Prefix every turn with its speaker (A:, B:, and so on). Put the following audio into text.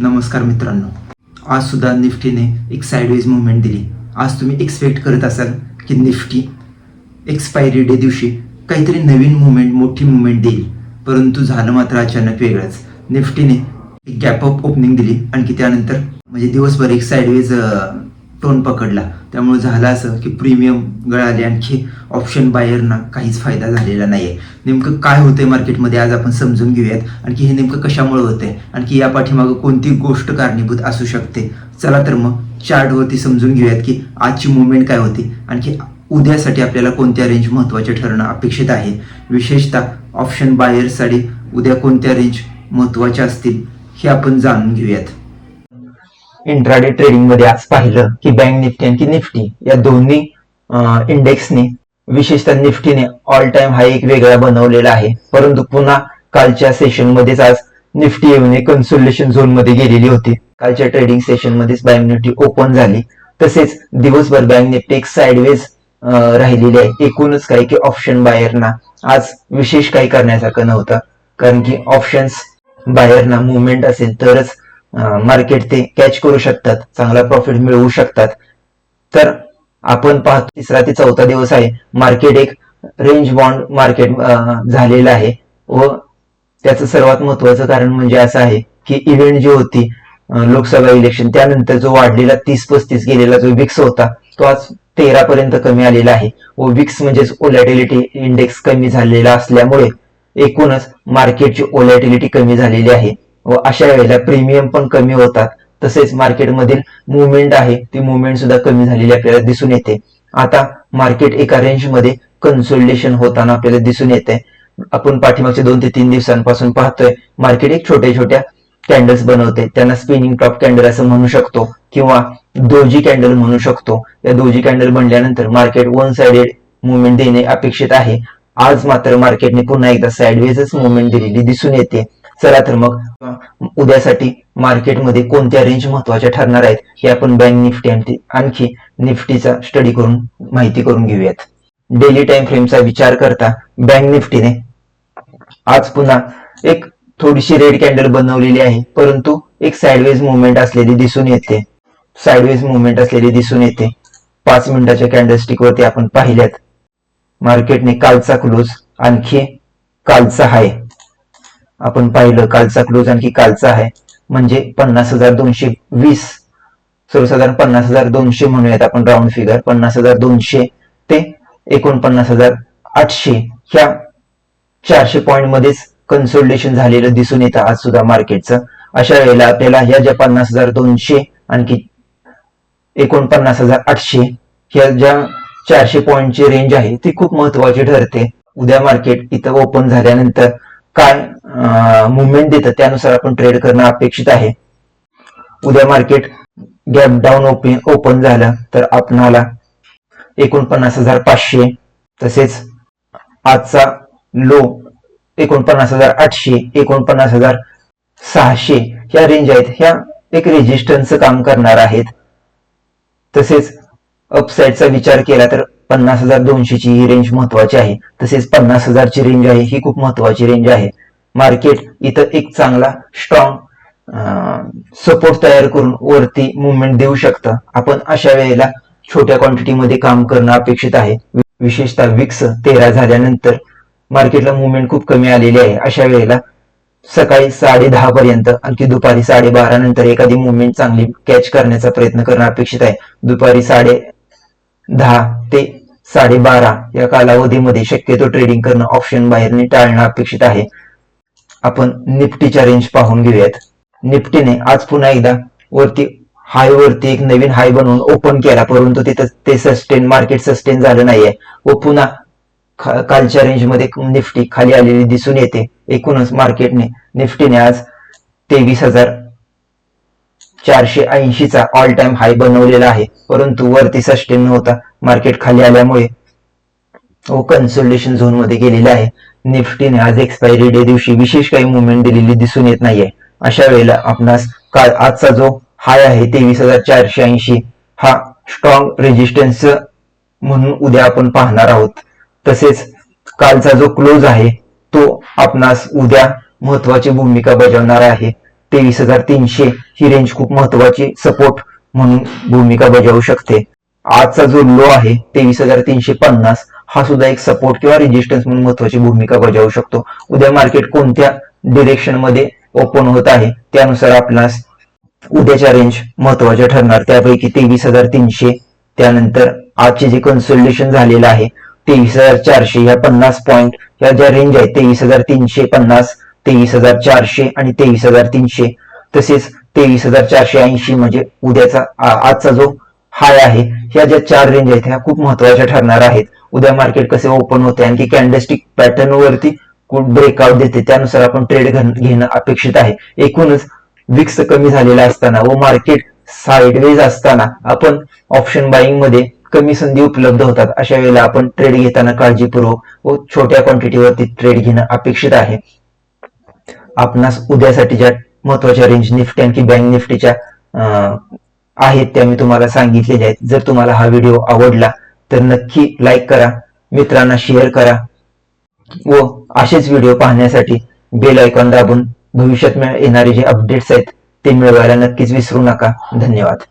A: नमस्कार मित्रांनो. आज सुद्धा निफ्टीने एक साईडवेज मुवमेंट दिली. आज तुम्ही एक्सपेक्ट करत असाल की निफ्टी एक्सपायरी डे दिवशी काहीतरी नवीन मुवमेंट मोठी मुवमेंट देईल. परंतु झालं मात्र अचानक वेगळंच. निफ्टीने एक गॅप अप ओपनिंग दिली. आणखी त्यानंतर म्हणजे दिवसभर एक साईडवेज टोन पकडला. त्यामुळे झालं असं की प्रीमियम गळाले आणखी ऑप्शन बायरना काहीच फायदा झालेला नाही आहे नेमकं काय होतंय मार्केटमध्ये आज आपण समजून घेऊयात. आणखी हे नेमकं कशामुळे होतंय? आणखी या पाठीमागं कोणती गोष्ट कारणीभूत असू शकते? चला तर मग चार्टवरती समजून घेऊयात की आजची मुवमेंट काय होती? आणखी उद्यासाठी आपल्याला कोणत्या रेंज महत्त्वाचे ठरणं अपेक्षित आहे? विशेषतः ऑप्शन बायरसाठी उद्या कोणत्या रेंज महत्त्वाच्या असतील हे आपण जाणून घेऊयात.
B: इंट्राडे ट्रेडिंगमध्ये आज पाहिलं की बँक निफ्टी आणि निफ्टी या दोन्ही इंडेक्सने विशेषतः निफ्टीने ऑल टाइम हाय एक वेगळा बनवलेला आहे. परंतु पुन्हा कालच्या सेशनमध्येच आज निफ्टी येऊन कन्सोलेशन झोनमध्ये गेलेली होती. कालच्या ट्रेडिंग सेशन मध्येच बँक निफ्टी ओपन झाली. तसेच दिवसभर बँक निफ्टी एक साइडवेज राहिलेली आहे. एकूणच काही की ऑप्शन बायरना आज विशेष काही करण्यासारखं नव्हतं. कारण की ऑप्शन्स बायरना मुवमेंट असेल तरच मार्केट ते कॅच करू शकतात चांगला प्रॉफिट मिळवू शकतात. तर आपण पाहतो तिसरा ते चौथा दिवस आहे मार्केट एक रेंज बॉन्ड मार्केट झालेलं आहे. व त्याचं सर्वात महत्वाचं कारण म्हणजे असं आहे की इव्हेंट जी होती लोकसभा इलेक्शन त्यानंतर जो वाढलेला तीस पस्तीस गेलेला जो विक्स होता तो आज तेरा पर्यंत कमी आलेला आहे. व विक्स म्हणजेच ओलॅटिलिटी इंडेक्स कमी झालेला असल्यामुळे एकूणच मार्केटची ओलॅटिलिटी कमी झालेली आहे. व अशा वेळेला प्रीमियम पण कमी होतात. तसेच मार्केटमधील मुवमेंट आहे ती मुवमेंट सुद्धा कमी झालेली आपल्याला दिसून येते. आता मार्केट एका रेंजमध्ये कन्सोलिडेशन होताना आपल्याला दिसून येते. आपण पाठीमागच्या दोन ते तीन दिवसांपासून पाहतोय मार्केट एक छोट्या छोट्या कॅन्डल्स बनवते. त्यांना स्पिनिंग टॉप कॅन्डल असं म्हणू शकतो किंवा दोजी कॅन्डल म्हणू शकतो. या दोजी कॅन्डल बनल्यानंतर मार्केट वन साइडेड मुवमेंट देणे अपेक्षित आहे. आज मात्र मार्केटने पुन्हा एकदा साइडवेजच मुवमेंट दिलेली दिसून येते. चला तर मग उद्यासाठी मार्केटमध्ये कोणत्या रेंज महत्त्वाच्या ठरणार आहेत हे आपण बँक निफ्टी आणि आणखी निफ्टीचा स्टडी करून माहिती करून घेऊयात. डेली टाइम फ्रेमचा विचार करता बँक निफ्टीने आज पुन्हा एक थोडीशी रेड कॅन्डल बनवलेली आहे परंतु एक साइडवेज मुवमेंट असलेली दिसून येते. साइडवेज मुवमेंट असलेली दिसून येते. पाच मिनिटाच्या कॅन्डलस्टिक वरती आपण पाहिल्यात. मार्केटने कालचा क्लोज आणखी कालचा हाय आपण पाहिलं कालचा क्लोज आणखी कालचा आहे. म्हणजे पन्नास हजार दोनशे वीस सर्वसाधारण पन्नास हजार दोनशे म्हणूयात आपण राऊंड फिगर पन्नास हजार दोनशे ते एकोणपन्नास हजार आठशे. ह्या चारशे पॉईंट मध्येच कन्सोलिडेशन झालेलं दिसून येतं आज सुद्धा मार्केटचं अशा वेळेला आपल्याला ह्या ज्या पन्नास हजार दोनशे आणखी एकोणपन्नास हजार आठशे ह्या ज्या चारशे पॉईंटची रेंज आहे ती खूप महत्वाची ठरते. उद्या मार्केट इथं ओपन झाल्यानंतर काय मुवमेंट देतं. त्यानुसार आपण ट्रेड करणं अपेक्षित आहे. उद्या market gap down open open झालं तर आपणाला एकोणपन्नास हजार पाचशे तसेच आजचा लो एकोणपन्नास हजार आठशे एकोणपन्नास हजार सहाशे ह्या रेंज आहेत. ह्या एक रेजिस्टन्सचं काम करणार आहेत. तसेच अपसाईडचा विचार केला तर पन्नास हजार दोनशेची ही रेंज महत्वाची आहे. तसेच पन्नास हजारची रेंज आहे ही खूप महत्वाची रेंज आहे. मार्केट इथं एक चांगला स्ट्रॉंग सपोर्ट तयार करून वरती मुवमेंट देऊ शकतं. आपण अशा वेळेला छोट्या क्वांटिटीमध्ये काम करणं अपेक्षित आहे. विशेषतः विक्स तेरा झाल्यानंतर मार्केटला मुवमेंट खूप कमी आलेली आहे. अशा वेळेला सकाळी साडे दहा पर्यंत आणखी दुपारी साडेबारा नंतर एखादी मुवमेंट चांगली कॅच करण्याचा प्रयत्न करणं अपेक्षित आहे. दुपारी साडे दहा ते साडेबारा या कालावधीमध्ये शक्यतो ट्रेडिंग करणं ऑप्शन बाहेरने टाळणं अपेक्षित आहे. आपण निफ्टीच्या रेंज पाहून घेऊयात. निफ्टीने आज पुन्हा एकदा वरती हाय वरती एक नवीन हाय बनवून ओपन केला परंतु तिथं ते सस्टेन मार्केट सस्टेन झालं नाहीये. व पुन्हा कालच्या रेंजमध्ये निफ्टी खाली आलेली दिसून येते. एकूणच मार्केटने निफ्टीने आज तेवीस हजार चारशे ऐंशीचा ऑल टाइम हाय बनवलेला आहे. परंतु वरती सस्टेन नव्हता. मार्केट खाली आल्यामुळे व कन्सोलिडेशन झोनमध्ये गेलेला आहे. निफ्टीने आज एक्सपायरी डे दिवशी विशेष काही मुवमेंट दिलेली दिसून येत नाहीये. अशा वेळेला आपणास काल आजचा जो हाय आहे तेवीस हजार चारशे ऐंशी हा स्ट्रॉंग रेजिस्टन्स म्हणून उद्या आपण पाहणार आहोत. तसेच कालचा जो क्लोज आहे तो आपणास उद्या महत्वाची भूमिका बजावणार आहे. तेवीस हजार तीनशे ही रेंज खूप महत्वाची सपोर्ट म्हणून भूमिका बजावू शकते. आजचा जो लो आहे तेवीस हजार तीनशे पन्नास हा सुद्धा एक सपोर्ट किंवा रेजिस्टन्स म्हणून महत्वाची भूमिका बजावू शकतो. उद्या मार्केट कोणत्या डिरेक्शनमध्ये ओपन होत आहे त्यानुसार आपणास उद्याच्या रेंज महत्त्वाच्या ठरणार. त्यापैकी तेवीस हजार तीनशे त्यानंतर आजचे जे कन्सोलिडेशन झालेलं आहे तेवीस हजार चारशे या पन्नास पॉईंट या ज्या रेंज आहेत तेवीस हजार तीनशे पन्नास तेवीस हजार चारशे आणि तेवीस हजार तीनशे. तसेच तेवीस हजार चारशे ऐंशी म्हणजे उद्याचा आजचा जो हाय आहे ह्या ज्या चार रेंज आहेत ह्या खूप महत्त्वाच्या ठरणार आहेत. उद्या मार्केट कसे ओपन होते आणखी कॅन्डलस्टिक पॅटर्न वरती ब्रेकआउट देते त्यानुसार आपण ट्रेड घेणं अपेक्षित आहे. एकूणच विक्स कमी झालेला असताना व मार्केट साईडवेज असताना आपण ऑप्शन बाईंगमध्ये कमी संधी उपलब्ध होतात. अशा वेळेला आपण ट्रेड घेताना काळजीपूर्वक व छोट्या क्वांटिटीवरती ट्रेड घेणं अपेक्षित आहे. आपणास उद्यासाठी ज्या महत्त्वाच्या रेंज निफ्टी आणखी बँक निफ्टीच्या आहेत त्या मी तुम्हाला सांगितलेल्या आहेत. जर तुम्हाला हा व्हिडिओ आवडला तर नक्की लाईक करा मित्रांना शेअर करा व असेच व्हिडिओ पाहण्यासाठी बेल आयकॉन दाबून भविष्यात मिळ- येणारे जे अपडेट्स आहेत ते मिळवायला नक्कीच विसरू नका. धन्यवाद.